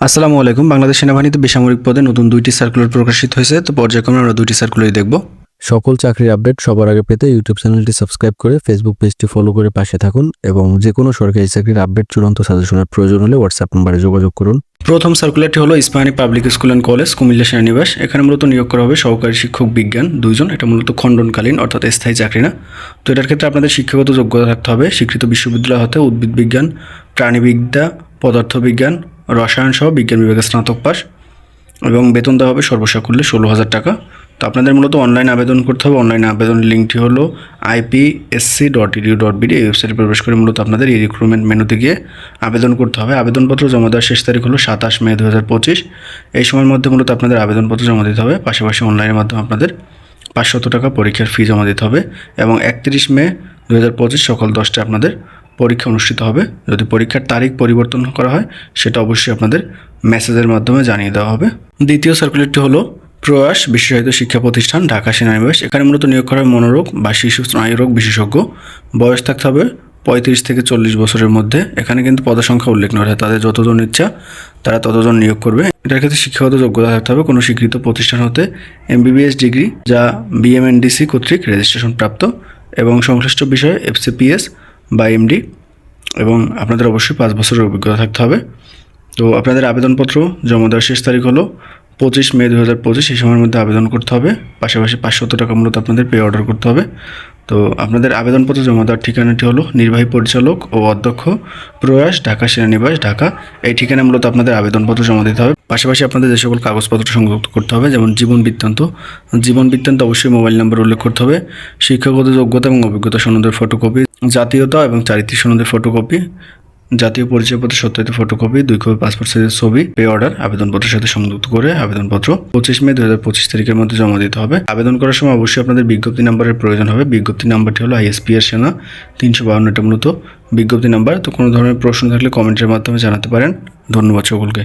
আসসালামু আলাইকুম। বাংলাদেশ সেনাবাহিনীতে বেসামরিক পদে নতুন দুইটি সার্কুলার প্রকাশিত হয়েছে। তো পর্যায়ক্রমে আমরা দুইটি সার্কুলারই দেখব। সকল চাকরির আপডেট সবার আগে পেতে ইউটিউব চ্যানেলটি সাবস্ক্রাইব করে ফেসবুক পেজটি ফলো করে পাশে থাকুন এবং যে কোনো সরকারি চাকরির আপডেট চূড়ান্ত সাজেশনের প্রয়োজন হলে হোয়াটসঅ্যাপ নম্বরে যোগাযোগ করুন। প্রথম সার্কুলারটি হলো Ispahani public school and college Comilla সেনানিবাস। এখানে মূলত নিয়োগ করা হবে সহকারী শিক্ষক বিজ্ঞান দুইজন। এটা মূলত খণ্ডনকালীন অর্থাৎ স্থায়ী চাকরি না। তো এটার ক্ষেত্রে আপনাদের শিক্ষাগত যোগ্যতা থাকতে হবে। স্বীকৃত বিশ্ববিদ্যালয় হতে উদ্ভিদ বিজ্ঞান প্রাণীবিদ্যা পদার্থবিজ্ঞান রসায়ন সহ বিজ্ঞান বিভাগে স্নাতক পাস এবং বেতন দেওয়া হবে সর্বসাকুল্যে ষোলো হাজার টাকা। তো আপনাদের মূলত অনলাইন আবেদন করতে হবে। অনলাইন আবেদনের লিঙ্কটি হলো IPSC dot edu dot BD এই ওয়েবসাইটে প্রবেশ করে মূলত আপনাদের এই রিক্রুটমেন্ট মেনুতে গিয়ে আবেদন করতে হবে। আবেদনপত্র জমা দেওয়ার শেষ তারিখ হলো সাতাশ মে দু হাজার পঁচিশ। এই সময়ের মধ্যে মূলত আপনাদের আবেদনপত্র জমা দিতে হবে। পাশাপাশি অনলাইনের মাধ্যমে আপনাদের পাঁচশত টাকা পরীক্ষার ফি জমা দিতে হবে এবং একত্রিশ মে দু হাজার পঁচিশ সকাল দশটায় আপনাদের পরীক্ষা অনুষ্ঠিত হবে। যদি পরীক্ষার তারিখ পরিবর্তন করা হয়, সেটা অবশ্যই আপনাদের মেসেজের মাধ্যমে জানিয়ে দেওয়া হবে। দ্বিতীয় সার্কুলারটি হলো প্রয়াস বিশেষায়িত শিক্ষা প্রতিষ্ঠান, ঢাকা সেনানিবাস। এখানে মূলত নিয়োগ করা হয় মনোরোগ বা শিশু স্নায়ুরোগ বিশেষজ্ঞ। বয়স থাকতে হবে পঁয়ত্রিশ থেকে চল্লিশ বছরের মধ্যে। এখানে কিন্তু পদসংখ্যা উল্লেখ নয় তাদের যতজন ইচ্ছা, তারা ততজন নিয়োগ করবে। এটার ক্ষেত্রে শিক্ষাগত যোগ্যতা থাকতে হবে কোনো স্বীকৃত প্রতিষ্ঠান হতে। এমবিবিএস ডিগ্রি, যা বিএমএনডিসি কর্তৃক রেজিস্ট্রেশন প্রাপ্ত। এবং সংশ্লিষ্ট বিষয়ে এফসিপিএস বা এমডি এবং আপনাদের অবশ্যই পাঁচ বছরের অভিজ্ঞতা থাকতে হবে। তো আপনাদের আবেদনপত্র জমা দেওয়ার শেষ তারিখ হলো পঁচিশ মে দু হাজার পঁচিশ, এই সময়ের মধ্যে আবেদন করতে হবে। পাশাপাশি পাঁচশত টাকা মূলত আপনাদের পে অর্ডার করতে হবে। তো আপনাদের আবেদনপত্র জমা দেওয়ার ঠিকানাটি হলো নির্বাহী পরিচালক ও অধ্যক্ষ প্রয়াস, ঢাকা সেনানিবাস, ঢাকা। এই ঠিকানা মূলত আপনাদের আবেদনপত্র জমা দিতে হবে। পাশাপাশি আপনাদের যে সকল কাগজপত্র সংযুক্ত করতে হবে, যেমন জীবন বৃত্তান্ত। জীবন বৃত্তান্ত অবশ্যই মোবাইল নাম্বার উল্লেখ করতে হবে। শিক্ষাগত যোগ্যতা এবং অভিজ্ঞতা সনদের ফটোকপি, জাতীয়তা এবং চারিত্রিক সনদের ফটোকপি, জাতীয় পরিচয়পত্র, সত্যায়িত ফটোকপি, দুই কপি পাসপোর্ট সাইজের ছবি, পে অর্ডার, আবেদনপত্রের সাথে সংযুক্ত করে আবেদনপত্র পঁচিশ মে দু হাজার পঁচিশ তারিখের মধ্যে জমা দিতে হবে। আবেদন করার সময় অবশ্যই আপনাদের বিজ্ঞপ্তি নাম্বারের প্রয়োজন হবে। বিজ্ঞপ্তি নাম্বারটি হলো আইএসপি এর সেনা তিনশো বাউন্নটা মূলত। বিজ্ঞপ্তি নাম্বার, তো কোনো ধরনের প্রশ্ন থাকলে কমেন্টের মাধ্যমে জানাতে পারেন। ধন্যবাদ সকলকে।